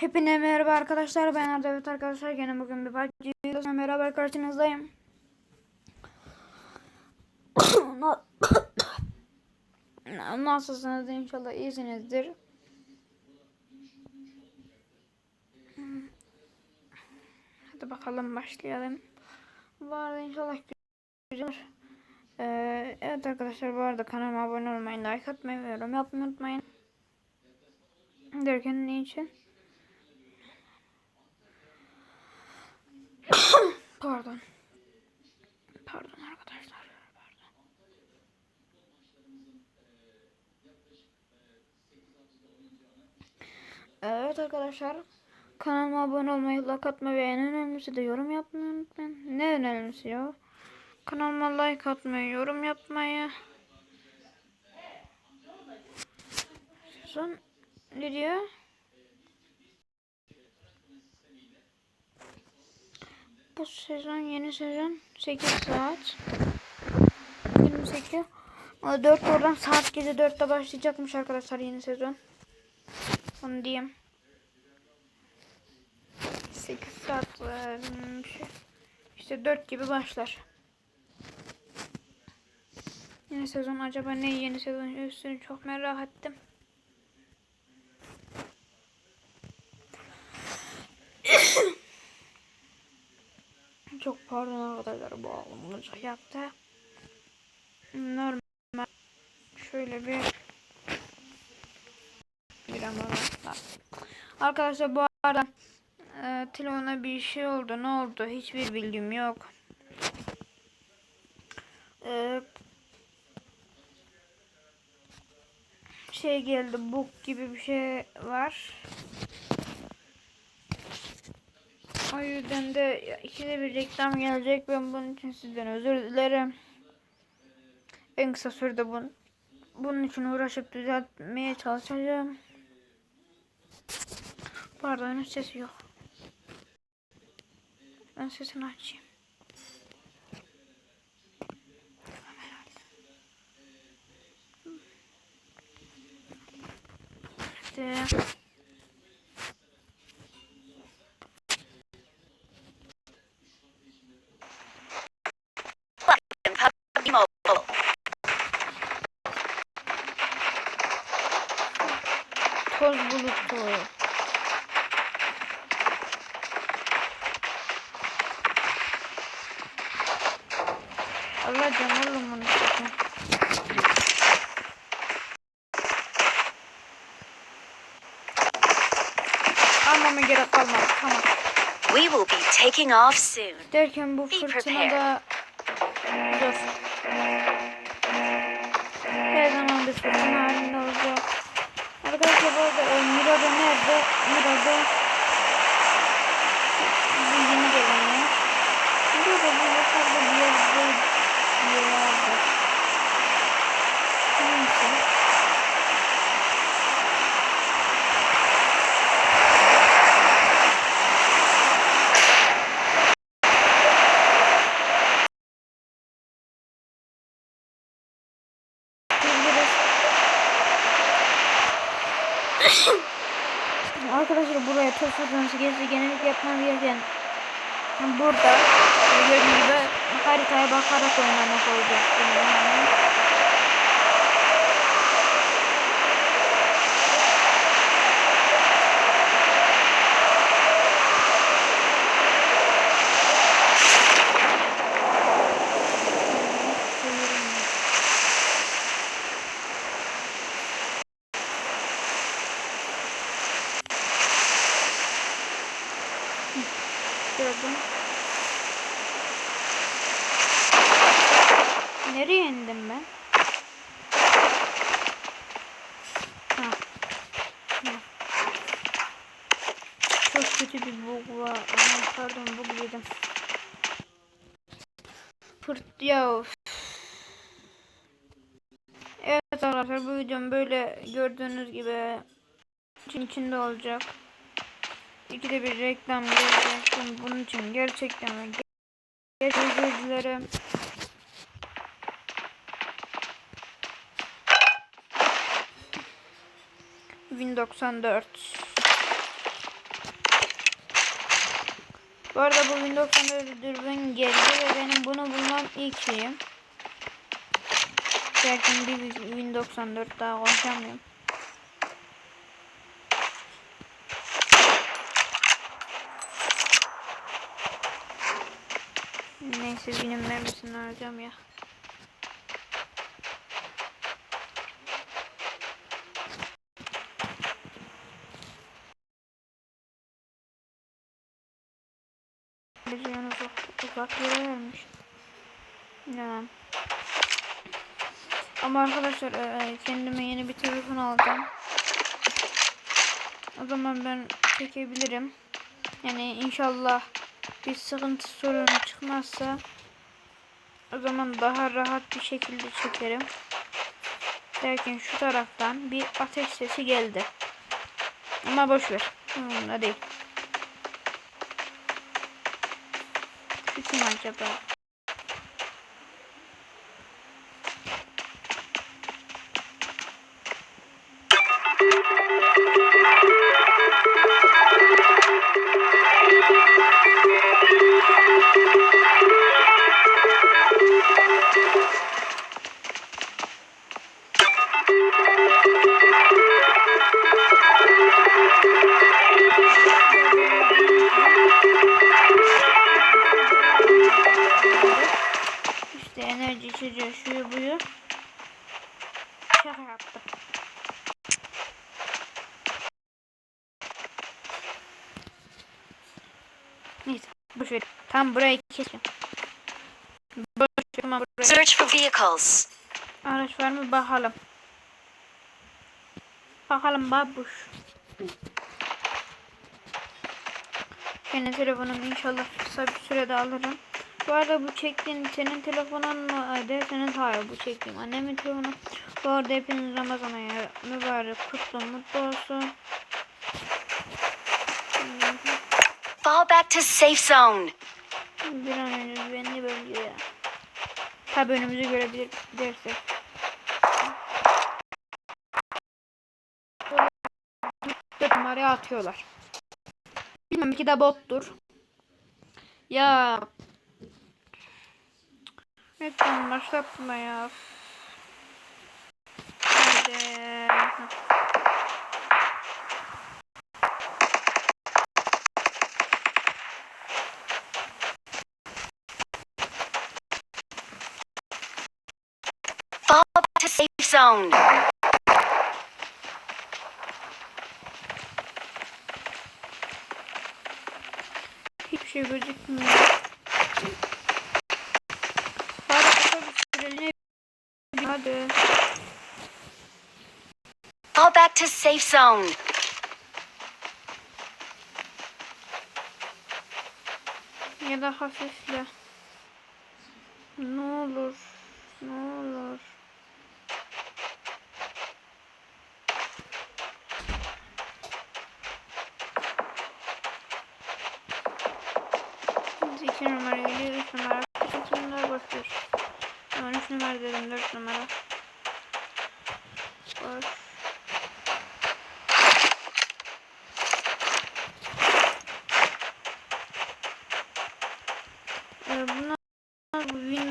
Hepinize merhaba arkadaşlar. Ben Arda evet arkadaşlar. Yine bugün bir PUBG videosuna merhaba karşınızdayım. Na- Nasılsınız? İnşallah iyisinizdir. Hadi bakalım başlayalım. Bu arada inşallah güzel. Ee, evet arkadaşlar bu arada kanalıma abone olmayı, like atmayı ve yorum yapmayı unutmayın. Derken ne için? Pardon. Pardon arkadaşlar. Pardon. Evet arkadaşlar. Kanalıma abone olmayı, like atmayı ve en önemlisi de yorum yapmayı unutmayın. Ne önemlisi ya? Kanalıma like atmayı, yorum yapmayı. Son ne diyor? Bu sezon yeni sezon 8 saat 28 Ama 4 oradan saat gece 4'te başlayacakmış arkadaşlar yeni sezon. Onu diyeyim. 8 saat işte 4 gibi başlar. Yeni sezon acaba ne yeni sezon üstünü çok merak ettim. Çok pardon arkadaşlar bu ağlamacık yaptı. Normal. Şöyle bir bir ama. Arkadaşlar bu arada e, telefona bir şey oldu. Ne oldu? Hiçbir bilgim yok. E, şey geldi. Book gibi bir şey var. O yüzden de ikide bir reklam gelecek. Ben bunun için sizden özür dilerim. En kısa sürede bun, bunun için uğraşıp düzeltmeye çalışacağım. Pardon sesi yok. Ben sesini açayım. İşte. Toz bulutu. Can oğlum satayım. Almama gerek kalmadı. Tamam. We will be taking off soon. Derken bu Be fırtınada dur. Her zaman bir fırtına halinde. Arkadaşlar bu arada e, Mirada nerede? Mirada bu yeni gelen yer. Mirada bu yukarıda bir yerde bir yerde. Neyse. Arkadaşlar buraya top fırtınası gelirse genellikle yapmam gereken burada gördüğünüz gibi haritaya bakarak oynamak olacaktım yani. Gördüm. Nereye indim ben? Ha. Ha. Çok kötü bir bug var. Aman pardon bug yedim. Of. Evet arkadaşlar bu videom böyle gördüğünüz gibi için içinde olacak. İkide bir reklam gelecek. Bunun için gerçekten gerçekten. Win 94 Bu arada bu Windows 14 dürbün geldi ve benim bunu bulmam ilk şeyim. Derken bir Windows 14 daha konuşamıyorum. Neyse benim mermisini harcam ya. Televizyonu uzak, uzak yere vermiş. Ama arkadaşlar e, kendime yeni bir telefon alacağım. O zaman ben çekebilirim. Yani inşallah bir sıkıntı sorunu çıkmazsa o zaman daha rahat bir şekilde çekerim. Derken şu taraftan bir ateş sesi geldi. Ama boş ver. Değil. Kim acaba? İçeceği şuyu buyu. Şaka yaptım. Neyse boş ver. Tam burayı keseceğim. Boş ama burayı. Search for vehicles. Araç var mı bakalım. Bakalım babuş. Yine telefonumu inşallah kısa bir sürede alırım. Bu arada bu çektiğin senin telefonun mu derseniz hayır bu çektiğim annemin telefonu. Bu arada hepiniz Ramazan ayı mübarek kutlu mutlu olsun. Fall back to safe zone. Bir an önce güvenli bölgeye. Tabi önümüzü görebilir dersek. Numaraya atıyorlar. Bilmem ki de bottur. Ya. Lütfen başlatma ya. Hadi. Fall to safe zone. Hadi. Fall back to safe zone. Ya da hafifle. Ne olur. Ne olur.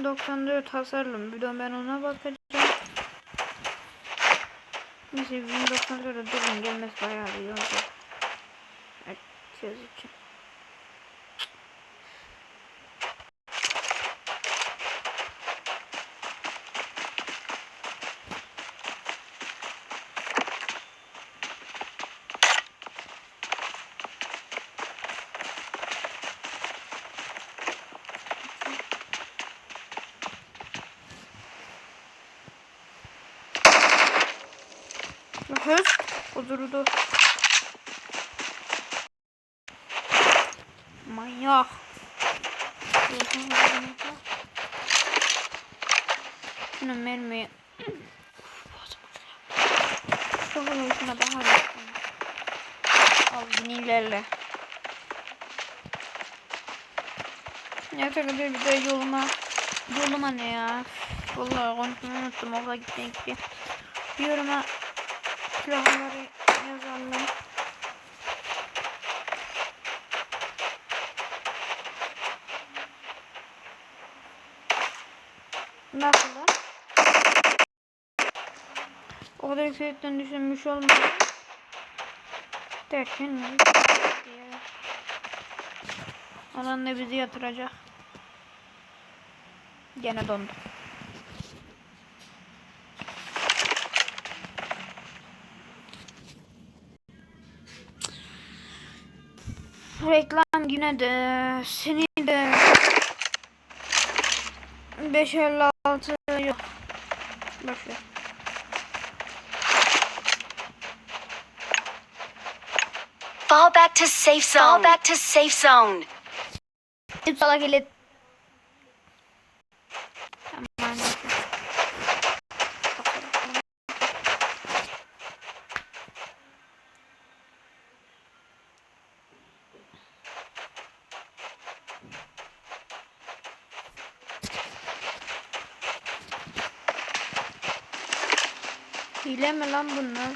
1094 hasarlı bir de ben ona bakacağım. Neyse 1094'e durun gelmesi bayağı iyi olacak. Herkes için. Höz kudurdu. Manyak. Şunu mermiyi. Çok hoşuna ettim. Al bunu ilerle. Neyse kadar bir de yoluma. Yoluma ne ya? Vallahi konuşmayı unuttum. Okula gitmek gibi. Yoruma silahları yazalım. Nasıl? O kadar yüksekten düşünmüş olmadım. Derken diye. Alan da bizi yatıracak. Gene dondu. Reklam yine de seni de 556 yok. Boş ver. Fall back to safe zone. Fall back to safe zone. İle. Aman. Mi lan bunlar?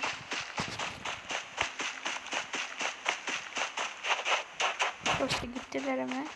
Koştu gittiler hemen.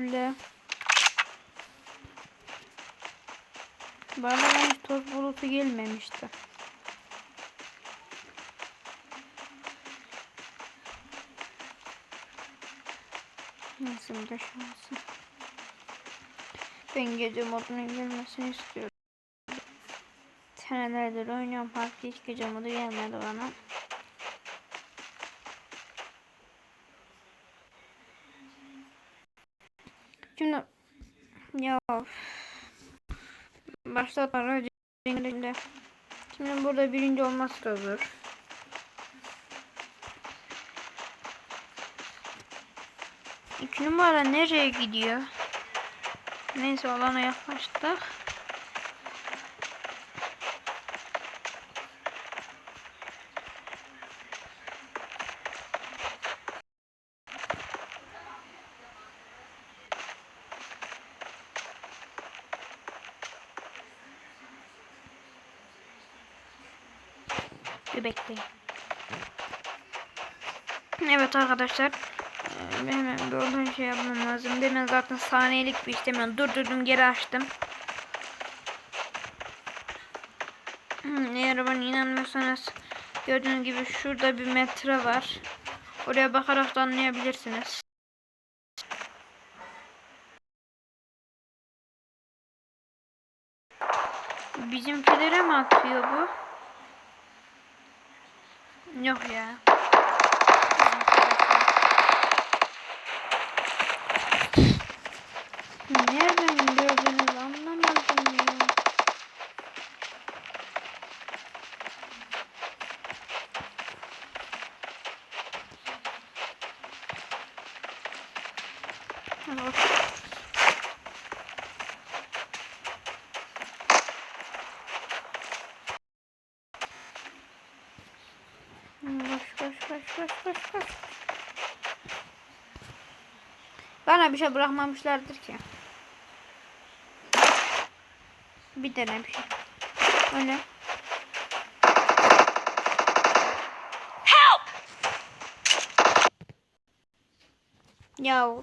Fulle. Bana hiç toz bulutu gelmemişti. Nasıl da şansım. Ben gece modunun gelmesini istiyorum. Senelerdir oynuyorum farklı hiç gece modu gelmedi bana. Şimdi ya başta para cenginde. Şimdi burada birinci olması da zor. İki numara nereye gidiyor? Neyse olana yaklaştık. Bir bekleyin. Evet arkadaşlar. Hemen bir şey yapmam lazım. Demin zaten saniyelik bir işlem yani durdurdum geri açtım. Hmm, Eğer bana inanmıyorsanız gördüğünüz gibi şurada bir metre var. Oraya bakarak da anlayabilirsiniz. Bizimkilere mi atıyor bu? Yok ya. Nereden gördünüz anlamadım ya. Of. Bir şey bırakmamışlardır ki. Bir tane bir şey. Öyle. Help! Ya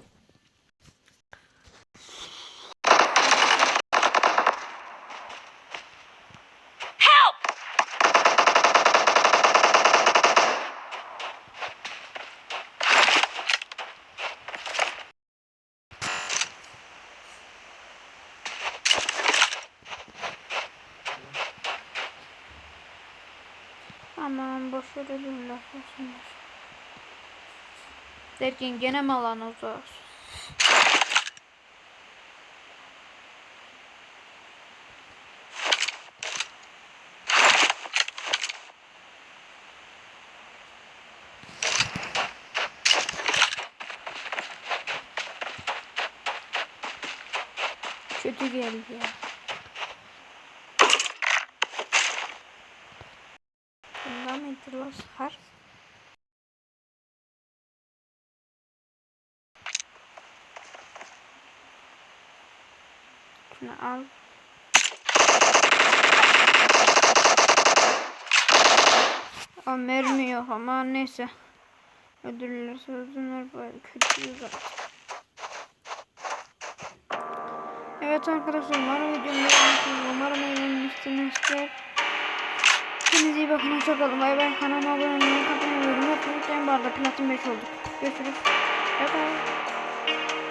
Help! Aman boşver olsunlar. Derken gene mi alan uzak? Kötü geldi ya. Bundan lan Şunu al. Aa, mermi yok ama neyse. Ödüller sözünler böyle kötü. Evet arkadaşlar umarım videomu beğenmişsiniz. Umarım eğlenmişsinizdir. Kendinize iyi bakın. Hoşçakalın. Bay bay. Kanalıma abone olmayı, kapatmayı, yorum yapmayı unutmayın. Bu arada platin 5 olduk. Görüşürüz. Bay bay.